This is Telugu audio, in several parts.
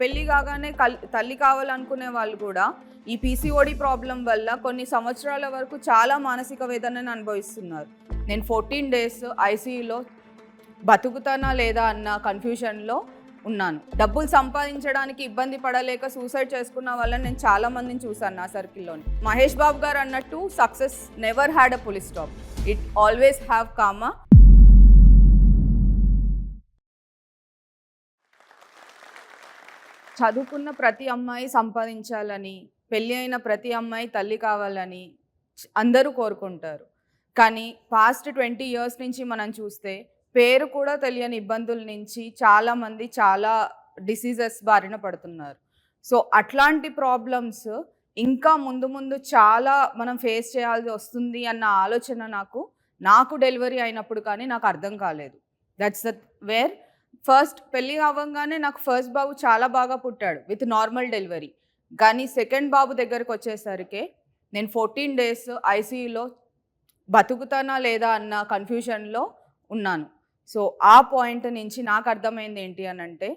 పెళ్ళి కాగానే కల్- తల్లి కావాలనుకునే వాళ్ళు కూడా ఈ పీసీఓడి ప్రాబ్లం వల్ల కొన్ని సంవత్సరాల వరకు చాలా మానసిక వేదనను అనుభవిస్తున్నారు. నేను ఫోర్టీన్ డేస్ ఐసీయూలో బతుకుతానా లేదా అన్న కన్ఫ్యూషన్లో ఉన్నాను. డబ్బులు సంపాదించడానికి ఇబ్బంది పడలేక సూసైడ్ చేసుకున్న వాళ్ళని నేను చాలా మందిని చూశాను నా సర్కిల్లోని మహేష్ బాబు గారు అన్నట్టు success never had a full stop it always have comma చదువుకున్న ప్రతి అమ్మాయి సంపాదించాలని పెళ్ళి అయిన ప్రతి అమ్మాయి తల్లి కావాలని అందరూ కోరుకుంటారు. కానీ పాస్ట్ ట్వంటీ ఇయర్స్ నుంచి మనం చూస్తే పేరు కూడా తెలియని ఇబ్బందుల నుంచి చాలామంది చాలా డిసీజెస్ బారిన పడుతున్నారు. సో అట్లాంటి ప్రాబ్లమ్స్ ఇంకా ముందు ముందు చాలా మనం ఫేస్ చేయాల్సి వస్తుంది అన్న ఆలోచన నాకు నాకు డెలివరీ అయినప్పుడు కానీ నాకు అర్థం కాలేదు. దట్స్ ద వేర్ ఫస్ట్ పెళ్ళి అవ్వగానే నాకు ఫస్ట్ బాబు చాలా బాగా పుట్టాడు విత్ నార్మల్ డెలివరీ. కానీ సెకండ్ బాబు దగ్గరకు వచ్చేసరికి నేను ఫోర్టీన్ డేస్ ఐసీయూలో బతుకుతానా లేదా అన్న కన్ఫ్యూషన్లో ఉన్నాను. సో ఆ పాయింట్ నుంచి నాకు అర్థమైంది ఏంటి అని అంటే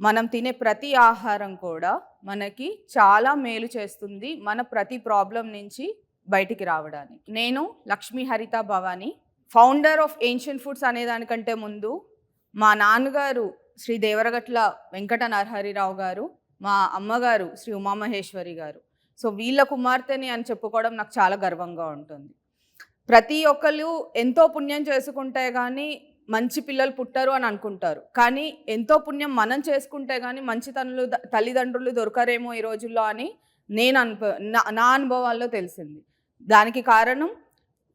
మనం తినే ప్రతి ఆహారం కూడా మనకి చాలా మేలు చేస్తుంది మన ప్రతి ప్రాబ్లం నుంచి బయటికి రావడానికి. నేను Lakshmi Haritha Bhavani founder of ancient foods అనే దానికంటే ముందు మా నాన్నగారు శ్రీ దేవరగట్ల వెంకట నరహరిరావు గారు మా అమ్మగారు శ్రీ ఉమామహేశ్వరి గారు. సో వీళ్ళ కుమార్తెని అని చెప్పుకోవడం నాకు చాలా గర్వంగా ఉంటుంది. ప్రతి ఒక్కరు ఎంతో పుణ్యం చేసుకుంటే కానీ మంచి పిల్లలు పుట్టరు అని అనుకుంటారు. కానీ ఎంతో పుణ్యం మనం చేసుకుంటే కానీ మంచి తనులు తల్లిదండ్రులు దొరకరేమో ఈ రోజుల్లో అని నేను అనుభవ నా- నా అనుభవాల్లో తెలిసింది. దానికి కారణం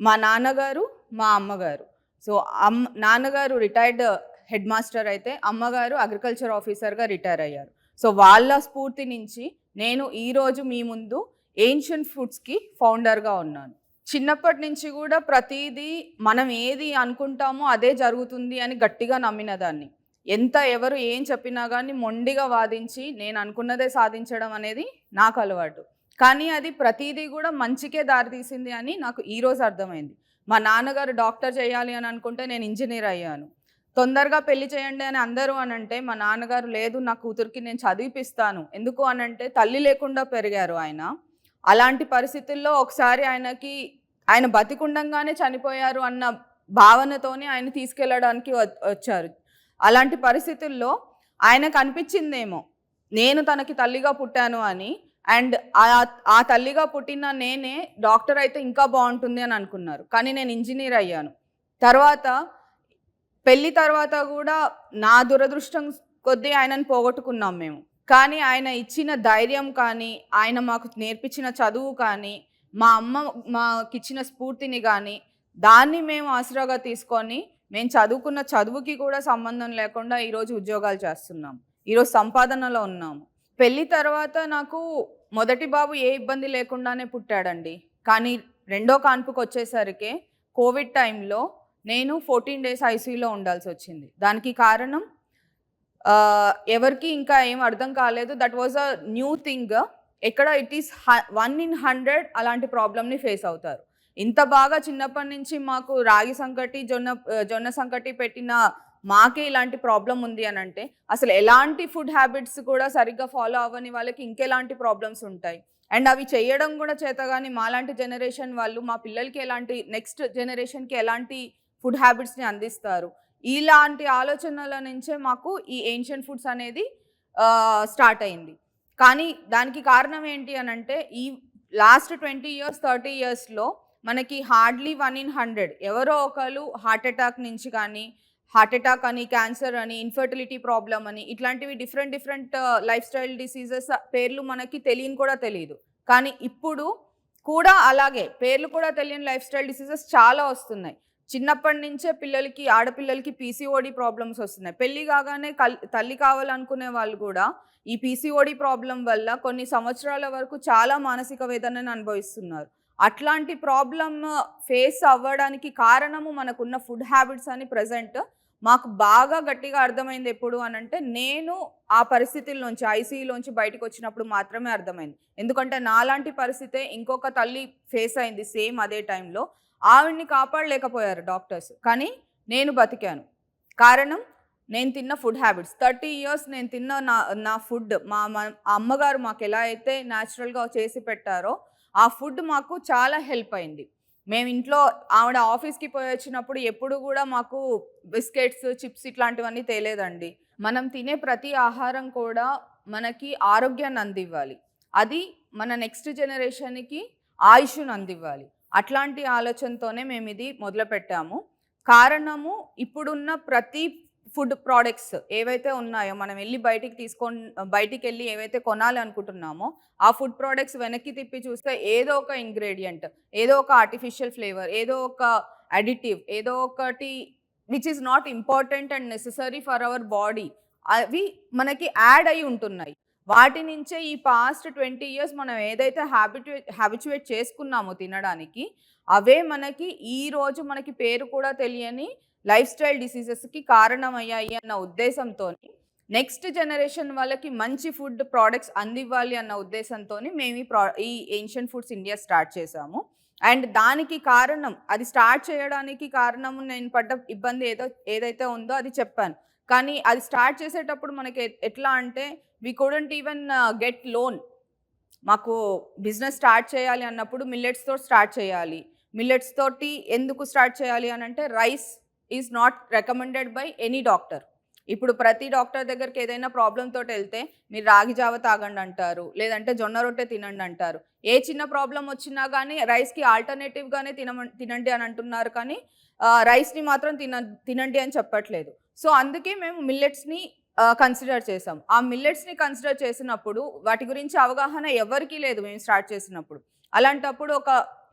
మా నాన్నగారు మా అమ్మగారు. సో అమ్మ నాన్నగారు రిటైర్డ్ హెడ్ మాస్టర్ అయితే అమ్మగారు అగ్రికల్చర్ ఆఫీసర్గా రిటైర్ అయ్యారు. సో వాళ్ళ స్ఫూర్తి నుంచి నేను ఈరోజు మీ ముందు ఏన్షియంట్ ఫుడ్స్కి ఫౌండర్గా ఉన్నాను. చిన్నప్పటి నుంచి కూడా ప్రతిదీ మనం ఏది అనుకుంటామో అదే జరుగుతుంది అని గట్టిగా నమ్మిన దాన్ని. ఎంత ఎవరు ఏం చెప్పినా కానీ మొండిగా వాదించి నేను అనుకున్నదే సాధించడం అనేది నాకు అలవాటు. కానీ అది ప్రతిదీ కూడా మంచికే దారితీసింది అని నాకు ఈరోజు అర్థమైంది. మా నాన్నగారు డాక్టర్ చేయాలి అని అనుకుంటే నేను ఇంజనీర్ అయ్యాను. తొందరగా పెళ్ళి చేయండి అని అందరూ అని అంటే మా నాన్నగారు లేదు నా కూతురికి నేను చదివిపిస్తాను. ఎందుకు అని అంటే తల్లి లేకుండా పెరిగారు ఆయన. అలాంటి పరిస్థితుల్లో ఒకసారి ఆయనకి ఆయన బతికుండంగానే చనిపోయారు అన్న భావనతోనే ఆయన తీసుకెళ్ళడానికి వచ్చారు. అలాంటి పరిస్థితుల్లో ఆయనకు అనిపించిందేమో నేను తనకి తల్లిగా పుట్టాను అని. అండ్ ఆ తల్లిగా పుట్టిన నేనే డాక్టర్ అయితే ఇంకా బాగుంటుంది అని అనుకున్నారు. కానీ నేను ఇంజనీర్ అయ్యాను. తర్వాత పెళ్ళి తర్వాత కూడా నా దురదృష్టం కొద్దీ ఆయనను పోగొట్టుకున్నాం మేము. కానీ ఆయన ఇచ్చిన ధైర్యం కానీ ఆయన మాకు నేర్పించిన చదువు కానీ మా అమ్మ మాకు ఇచ్చిన స్ఫూర్తిని కానీ దాన్ని మేము ఆసరాగా తీసుకొని మేము చదువుకున్న చదువుకి కూడా సంబంధం లేకుండా ఈరోజు ఉద్యోగాలు చేస్తున్నాం. ఈరోజు సంపాదనలో ఉన్నాము పెళ్ళి తర్వాత నాకు మొదటి బాబు ఏ ఇబ్బంది లేకుండానే పుట్టాడండి. కానీ రెండో కాన్పుకి వచ్చేసరికి కోవిడ్ టైంలో నేను ఫోర్టీన్ డేస్ ఐసీయూలో ఉండాల్సి వచ్చింది దానికి కారణం ఎవరికి ఇంకా ఏం అర్థం కాలేదు. That was a new thing. ఎక్కడ it is one in hundred అలాంటి ప్రాబ్లమ్ని ఫేస్ అవుతారు. ఇంత బాగా చిన్నప్పటి నుంచి మాకు రాగి సంకటి జొన్న జొన్న సంకటి పెట్టిన మాకే ఇలాంటి ప్రాబ్లం ఉంది అని అంటే అసలు ఎలాంటి ఫుడ్ హ్యాబిట్స్ కూడా సరిగ్గా ఫాలో అవ్వని వాళ్ళకి ఇంకెలాంటి ప్రాబ్లమ్స్ ఉంటాయి. అండ్ అవి చేయడం కూడా చేత కానీ మాలాంటి జనరేషన్ వాళ్ళు మా పిల్లలకి ఎలాంటి నెక్స్ట్ జనరేషన్కి ఎలాంటి ఫుడ్ హ్యాబిట్స్ని అందిస్తారు. ఇలాంటి ఆలోచనల నుంచే మాకు ఈ ఏన్షియన్ ఫుడ్స్ అనేది స్టార్ట్ అయింది. కానీ దానికి కారణం ఏంటి అని అంటే ఈ లాస్ట్ ట్వంటీ ఇయర్స్ థర్టీ ఇయర్స్లో మనకి హార్డ్లీ వన్ ఇన్ హండ్రెడ్ ఎవరో ఒకరు హార్ట్ అటాక్ నుంచి కానీ హార్ట్ అటాక్ అని క్యాన్సర్ అని ఇన్ఫర్టిలిటీ ప్రాబ్లం అని ఇట్లాంటివి different different life style diseases పేర్లు మనకి తెలియని కూడా తెలియదు. కానీ ఇప్పుడు కూడా అలాగే పేర్లు కూడా తెలియని లైఫ్ స్టైల్ డిసీజెస్ చాలా వస్తున్నాయి. చిన్నప్పటి నుంచే పిల్లలకి ఆడపిల్లలకి పీసీఓడి ప్రాబ్లమ్స్ వస్తున్నాయి. పెళ్ళి కాగానే కల్ తల్లి కావాలనుకునే వాళ్ళు కూడా ఈ పీసీఓడి ప్రాబ్లం వల్ల కొన్ని సంవత్సరాల వరకు చాలా మానసిక వేదనను అనుభవిస్తున్నారు. అట్లాంటి ప్రాబ్లమ్ ఫేస్ అవ్వడానికి కారణము మనకున్న ఫుడ్ హ్యాబిట్స్ అని ప్రజెంట్ మాకు బాగా గట్టిగా అర్థమైంది ఎప్పుడు అని అంటే నేను ఆ పరిస్థితుల్లోంచి ఐసీయూలోంచి బయటకు వచ్చినప్పుడు మాత్రమే అర్థమైంది. ఎందుకంటే నాలాంటి పరిస్థితే ఇంకొక తల్లి ఫేస్ అయింది సేమ్ అదే టైంలో. ఆవిడ్ని కాపాడలేకపోయారు డాక్టర్స్. కానీ నేను బతికాను. కారణం నేను తిన్న ఫుడ్ హ్యాబిట్స్. థర్టీ ఇయర్స్ నేను తిన్న నా నా ఫుడ్ మా మా అమ్మగారు మాకు ఎలా అయితే న్యాచురల్గా చేసి పెట్టారో ఆ ఫుడ్ మాకు చాలా హెల్ప్ అయింది. మేము ఇంట్లో ఆవిడ ఆఫీస్కి పోయి వచ్చినప్పుడు ఎప్పుడు కూడా మాకు బిస్కెట్స్ చిప్స్ ఇట్లాంటివన్నీ తేలేదండి. మనం తినే ప్రతి ఆహారం కూడా మనకి ఆరోగ్యాన్ని అందివ్వాలి. అది మన నెక్స్ట్ జనరేషన్కి ఆయుష్ను అందివ్వాలి. అట్లాంటి ఆలోచనతోనే మేము ఇది మొదలుపెట్టాము. కారణము ఇప్పుడున్న ప్రతి ఫుడ్ ప్రోడక్ట్స్ ఏవైతే ఉన్నాయో మనం వెళ్ళి బయటికి తీసుకొని బయటికి వెళ్ళి ఏవైతే కొనాలి అనుకుంటున్నామో ఆ ఫుడ్ ప్రోడక్ట్స్ వెనక్కి తిప్పి చూస్తే ఏదో ఒక ఇంగ్రీడియంట్ ఏదో ఒక ఆర్టిఫిషియల్ ఫ్లేవర్ ఏదో ఒక అడిటివ్ ఏదో ఒకటి which is not important and necessary for our body అవి మనకి యాడ్ అయి ఉంటున్నాయి. వాటి నుంచే ఈ పాస్ట్ ట్వంటీ ఇయర్స్ మనం ఏదైతే హ్యాబిట్యుయేట్ హ్యాబిచువేట్ చేసుకున్నామో తినడానికి అవే మనకి ఈ రోజు మనకి పేరు కూడా తెలియని లైఫ్ స్టైల్ డిసీజెస్కి కారణమయ్యాయి అన్న ఉద్దేశంతో నెక్స్ట్ జనరేషన్ వాళ్ళకి మంచి ఫుడ్ ప్రోడక్ట్స్ అందివ్వాలి అన్న ఉద్దేశంతో మేము ఈ ప్రా ఈ ఏన్షియన్ ఫుడ్స్ ఇండియా స్టార్ట్ చేసాము అండ్ దానికి కారణం అది స్టార్ట్ చేయడానికి కారణం నేను పడ్డ ఇబ్బంది ఏదో ఏదైతే ఉందో అది చెప్పాను. కానీ అది స్టార్ట్ చేసేటప్పుడు మనకి ఎట్లా అంటే we couldn't even get loan మాకు బిజినెస్ స్టార్ట్ చేయాలి అన్నప్పుడు మిల్లెట్స్తో స్టార్ట్ చేయాలి. మిల్లెట్స్ తోటి ఎందుకు స్టార్ట్ చేయాలి అని అంటే rice is not recommended by any doctor ఇప్పుడు ప్రతి డాక్టర్ దగ్గరికి ఏదైనా ప్రాబ్లం తోటి వెళ్తే మీరు రాగి జావ తాగండి అంటారు లేదంటే జొన్న రొట్టె తినండి అంటారు. ఏ చిన్న ప్రాబ్లం వచ్చినా కానీ రైస్కి ఆల్టర్నేటివ్గానే తిన తినండి అని అంటున్నారు కానీ రైస్ని మాత్రం తిన తినండి అని చెప్పట్లేదు. సో అందుకే మేము మిల్లెట్స్ని కన్సిడర్ చేసాం ఆ మిల్లెట్స్ని కన్సిడర్ చేసినప్పుడు వాటి గురించి అవగాహన ఎవరికీ లేదు మేము స్టార్ట్ చేసినప్పుడు. అలాంటప్పుడు ఒక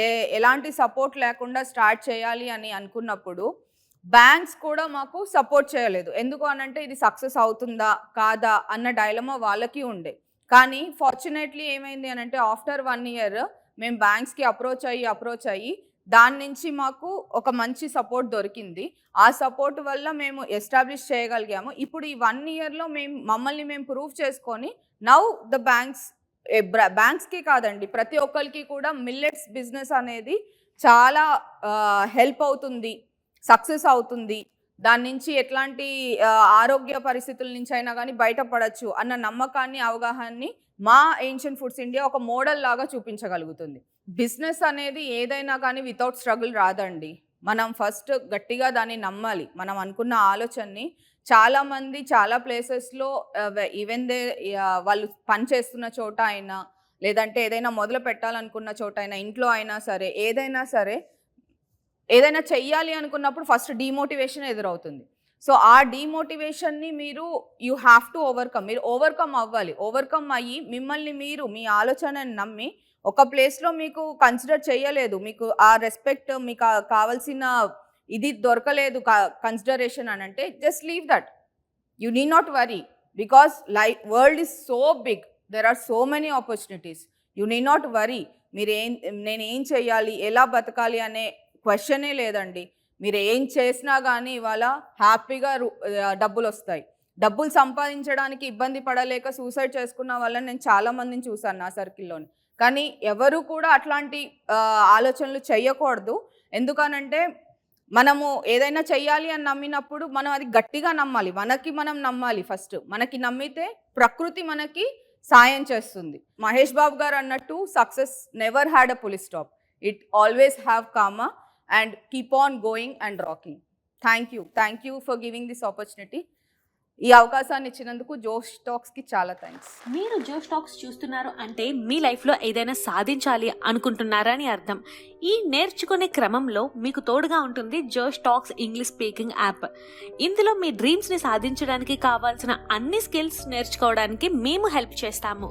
ఏ ఎలాంటి సపోర్ట్ లేకుండా స్టార్ట్ చేయాలి అని అనుకున్నప్పుడు బ్యాంక్స్ కూడా మాకు సపోర్ట్ చేయలేదు. ఎందుకు అనంటే ఇది సక్సెస్ అవుతుందా కాదా అన్న డైలమా వాళ్ళకి ఉండే. కానీ ఫార్చునేట్లీ ఏమైంది అని అంటే ఆఫ్టర్ వన్ ఇయర్ మేము బ్యాంక్స్కి అప్రోచ్ అయ్యి అప్రోచ్ అయ్యి దాని నుంచి మాకు ఒక మంచి సపోర్ట్ దొరికింది. ఆ సపోర్ట్ వల్ల మేము ఎస్టాబ్లిష్ చేయగలిగాము. ఇప్పుడు ఈ వన్ ఇయర్లో మేము మమ్మల్ని మేము ప్రూవ్ చేసుకొని నౌ ద బ్యాంక్స్ బ్యాంక్స్కి కాదండి ప్రతి ఒక్కరికి కూడా మిల్లెట్స్ బిజినెస్ అనేది చాలా హెల్ప్ అవుతుంది. సక్సెస్ అవుతుంది. దాని నుంచి ఎట్లాంటి ఆరోగ్య పరిస్థితుల నుంచి అయినా కానీ బయటపడచ్చు అన్న నమ్మకాన్ని అవగాహనని మా ఏన్షియన్ ఫుడ్స్ ఇండియా ఒక మోడల్ లాగా చూపించగలుగుతుంది. బిజినెస్ అనేది ఏదైనా కానీ వితౌట్ స్ట్రగుల్ రాదండి. మనం ఫస్ట్ గట్టిగా దాన్ని నమ్మాలి. మనం అనుకున్న ఆలోచనని చాలామంది చాలా ప్లేసెస్లో ఈవెన్ దే వాళ్ళు పని చేస్తున్న చోట అయినా లేదంటే ఏదైనా మొదలు పెట్టాలనుకున్న చోట అయినా ఇంట్లో అయినా సరే ఏదైనా సరే ఏదైనా చెయ్యాలి అనుకున్నప్పుడు ఫస్ట్ డీమోటివేషన్ ఎదురవుతుంది. సో ఆ డీమోటివేషన్ని మీరు యూ హ్యావ్ టు ఓవర్కమ్ మీరు ఓవర్కమ్ అవ్వాలి. ఓవర్కమ్ అయ్యి మిమ్మల్ని మీరు మీ ఆలోచనని నమ్మి ఒక ప్లేస్లో మీకు కన్సిడర్ చేయలేదు మీకు ఆ రెస్పెక్ట్ మీకు కావాల్సిన ఇది దొరకలేదు కన్సిడరేషన్ అని అంటే just leave that you need not worry because life world is so big there are so many opportunities you need not worry మీరు ఏం నేను ఏం చేయాలి ఎలా బతకాలి? అనే క్వశ్చనే లేదండి. మీరు ఏం చేసినా కానీ ఇవాళ హ్యాపీగా డబ్బులు వస్తాయి డబ్బులు సంపాదించడానికి ఇబ్బంది పడలేక సూసైడ్ చేసుకున్న వాళ్ళని నేను చాలామందిని చూశాను నా సర్కిల్లోని. కానీ ఎవరు కూడా అట్లాంటి ఆలోచనలు చేయకూడదు ఎందుకనంటే మనము ఏదైనా చెయ్యాలి అని నమ్మినప్పుడు మనం అది గట్టిగా నమ్మాలి. మనకి మనం నమ్మాలి ఫస్ట్. మనకి నమ్మితే ప్రకృతి మనకి సాయం చేస్తుంది. మహేష్ బాబు గారు అన్నట్టు success never had a full stop. It always have comma and keep on going and rocking. Thank you. Thank you for giving this opportunity. ఈ అవకాశాన్ని ఇచ్చినందుకు జోష్ టాక్స్కి చాలా థ్యాంక్స్. మీరు జోష్ టాక్స్ చూస్తున్నారు అంటే మీ లైఫ్లో ఏదైనా సాధించాలి అనుకుంటున్నారని అర్థం. ఈ నేర్చుకునే క్రమంలో మీకు తోడుగా ఉంటుంది జోష్ టాక్స్ ఇంగ్లీష్ స్పీకింగ్ యాప్. ఇందులో మీ డ్రీమ్స్ని సాధించడానికి కావాల్సిన అన్ని స్కిల్స్ నేర్చుకోవడానికి మేము హెల్ప్ చేస్తాము.